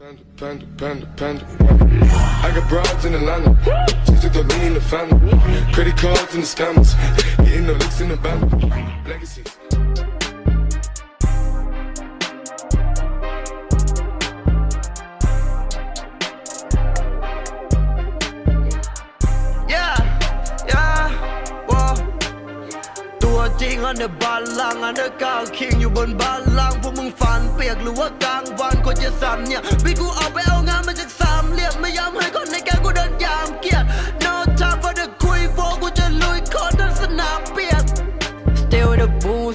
Panda, panda, panda, panda. I got broads in Atlanta. Just took the lean in the family. Credit cards and the scammers. Getting no licks in the band. Legacy. yeah yeah ว้าวตัวจริงอันเดอร์บาลังอันเดอร์กาวคิงอยู่บนบาลังก์พวกมึงฝันเปียกหรือว่ากลางวัน น ก็จะสั่นเ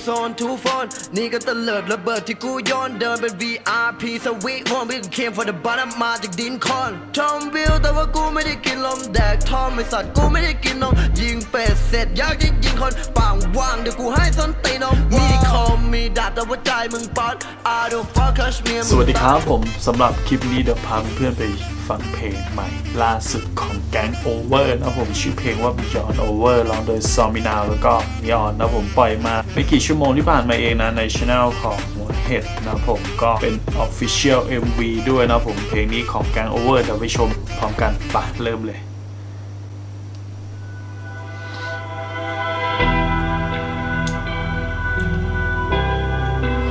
the booze on two phone นี่ก็ตะเลิดระเบิดที่กูย้อนเดินเป็น VIP สวีทวอนวิ่งเคม for the bottom มาจากดินคอนทอมวิลแต่ว่ากูไม่ได้กินลมแดกทอมไม่สัตว์กูไม่ได้กินนมยิงเป็ดเสร็จอยากจะยิงคนปางว่างเดี๋ยวกูให้ส้นตีนมมีคอมมีดาบแต่ว่าใจมึงป๊อด I don't fuck cashmere สวัสดีครับผมสำหรับคลิปนี้เดี๋ยวพาเพื่อนๆไป ฟังเพลงใหม่ล่าสุดของแก๊ง Over นะผมชื่อเพลงว่า Beyond Over ร้องโดยซอมินาแล้วก็นีออนนะผมปล่อยมาไม่กี่ชั่วโมงที่ผ่านมาเองนะในช anel ของหัวเห็ดนะผมก็เป็น Official MV ด้วยนะผมเพลงนี้ของแก๊ง Over เดี๋ยวไปชมพร้อมกันไปะเริ่มเลย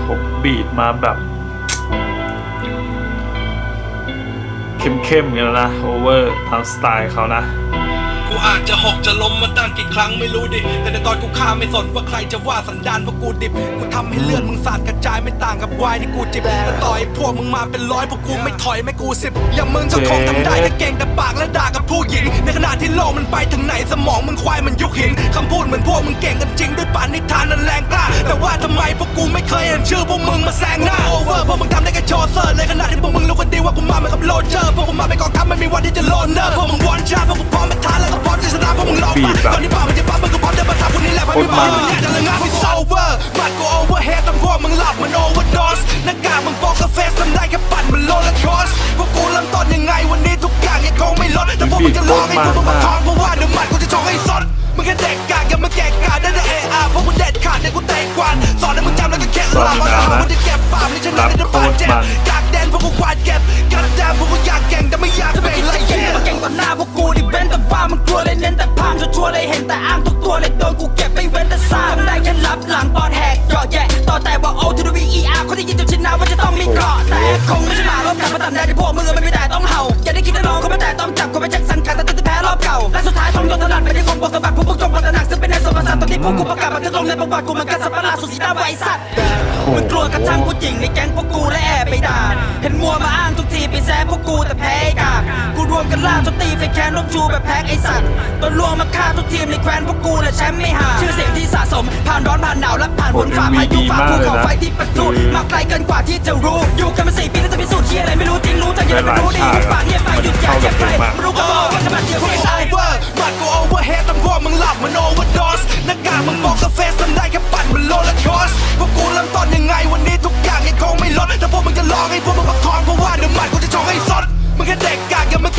ผมบีดมาแบบ เข้มๆอย่างนั้นนะโอเวอร์ตามสไตล์เขานะ กูอาจจะหกจะล้มมาตั้งกี่ครั้งไม่รู้ดิ แต่ในตอนกูฆ่าไม่สนว่าใครจะว่าสันดานเพราะกูดิบ กูทำให้เลือดมึงสาดกระจายไม่ต่างกับวายที่กูจิบแต่ต่อยพวกมึงมาเป็นร้อยพวกกูไม่ถอยไม่กูสิบ อย่างมึงจะคงทำได้แค่เก่งแต่ปากและด่ากับผู้หญิง ในขณะที่โลกมันไปถึงไหนสมองมึงควายมันยุคหินคำพูดเหมือนพวกมึงเก่งกันจริงด้วยปานนิทานนั้น ชื่อพวกมึงมาแซงหน้าโอเวอร์พวกมึงทำได้แค่โชว์เซอร์ในขณะที่พวกมึงรู้กันดีว่ากูมาเหมือนกับโลเจอร์พวกกูมาเป็นกองทัพไม่มีวันที่จะโลนเนอร์พวกมึงวอนเจ ตอนแหกเจาะแยะต่อแต่ว่าโอ้ทูดีวีอาร์คนที่ยินจนชินนาว่าจะต้องมีเกราะแต่คงไม่ใช่หมาลบกันมาตัดแดนที่พวกมือไม่มีแต่ต้ ประกาศบันทึกลงวัติกูเมือนกันสัปลาสุสีดาไวสัตว์มึงกลัวกระทั่งผู้หญิงในแก๊งพวกกูและแอบไปด่าเห็นมัวมาอ้างทุกทีไปแซ่พวกกูแต่แพ้ไอ้กากกูรวมกันล่าจนตีไฟแคนร่มชูแบบแพ็กไอสัตว์โดนลวงมาฆ่าทุกทีมในแคว้นพวกกูและแชมป์ไม่ห่างชื่อเสียงที่สะสมผ่านร้อนผ่านหนาวและผ่านฝนฝ่าพายุฝ่าภูเขาไฟที่ประทุมาไกลเกินกว่าที่จะรู้อยู่กันมาสี่ปีแล้วจะพิสูจน์ที่อะไรไม่รู้จริงรู้ใจยังไม่รู้ดีปากเงียบไปหยุดอยากแก้ไขไม่รู้ก็บอกว่าจะมาเกี่ยวโอกับไอ้เวอร์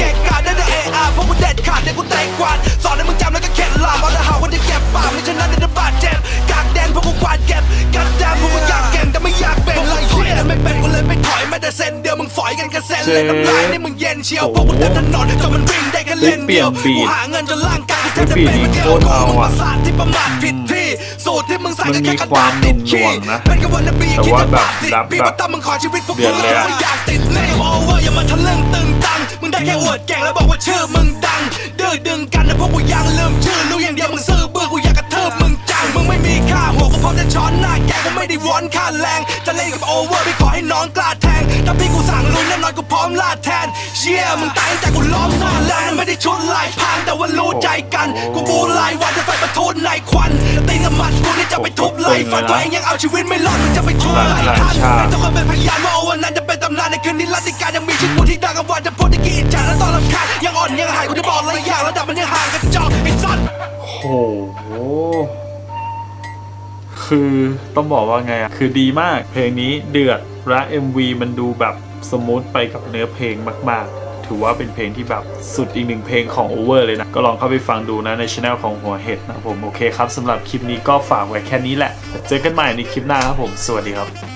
กากอย่ามาเกะกะได้แต่เออาพวกกูเด็ดขาดเดี๋ยวกูเตะกวาดสอนให้มึงจำแล้วก็เข็ดหลาบเอาแต่หาว่าจะเก็บปากไม่ฉะนั้นเดี๋ยวจะบาดเจ็บกากแดนพวกกูกวาดเก็บกัดแดนพวกกูอยากเก่งแต่ไม่อยากเป็นไรเฮียไม่เป็นกูเลยไม่ถอยแม้แต่เซนเดียวมึงฝอยกันกระเซ็นเลยน้ำลายนี่มึงเย็นเชียวพวกกูเดินถนนจนมันวิ่งได้แค่เลนเดียวกูหาเงินจนร่าง กายกูแทบจะเป็นเหมือนเดียวกูมึงประสาทที่ประมาทผิดที่สูตรที่มึงใส่ก็แค่กระดาษติดขี้เป็นกระวันนบีคิดจะบาดสิพี่มาตั้มมึงขอชีวิตพวกกูแล้วไม่อยากติดเล่โอเวอร์อย่ามาทะลึ่งตึงตังมึงได้แค่อวดแก่งแล้วบอกว่าชื่อมึงดังดื้อดึงกันนะพวกกูยังลืมชื่อรู้อย่างเดียวมึงซื่อเบื่อกูอยากกระทืบมึงจังมึงไม่มีค่าหัวกูพร้อมจะช้อนหน้าแกกูไม่ได้วอนค่าแรงจะเล่นกับโอเวอร์พี่ขอให้น้องกล้าแท งถ้าพี่กูสั่งลุยแน่นอนกูพร้อมลาดแทน เชี่ยมึงตายตั้งแต่กูล้อมซ่อนแรงไม่ได้ชุดลายพรางแต่ว่ารู้ใจกัน กูบูลายวันจะไฟประทุนในควันตีนกับหมัดกูนี่จะไปทุบไหล่ฟันตัวเองยังเอาชีวิตไม่รอดมึงจะไปช่วยไหล่ทันแต่ทุกคนเป็นพยานว่าโอวันนั้นจะเป็นตำนานในคืนนี้รัติการยังมีชีวิตกูที่ดังกับวันจะพูดที่กี่จานและตอนรำคาญยังอ่อนยังหายกูจะบอกอะไรอย่างระดับมันยังห่างกันจอกไอ้สัตว์โอ้โห คือต้องบอกว่าไงอะคือดีมากเพลงนี้เดือดและ MV มันดูแบบสมูทไปกับเนื้อเพลงมาก ๆ ถือว่าเป็นเพลงที่แบบสุดอีกหนึ่งเพลงของ Over เลยนะ ก็ลองเข้าไปฟังดูนะในช anel ของหัวเห็ดนะผม โอเคครับสำหรับคลิปนี้ก็ฝากไว้แค่นี้แหละ เจอกันใหม่ในคลิปหน้าครับผม สวัสดีครับ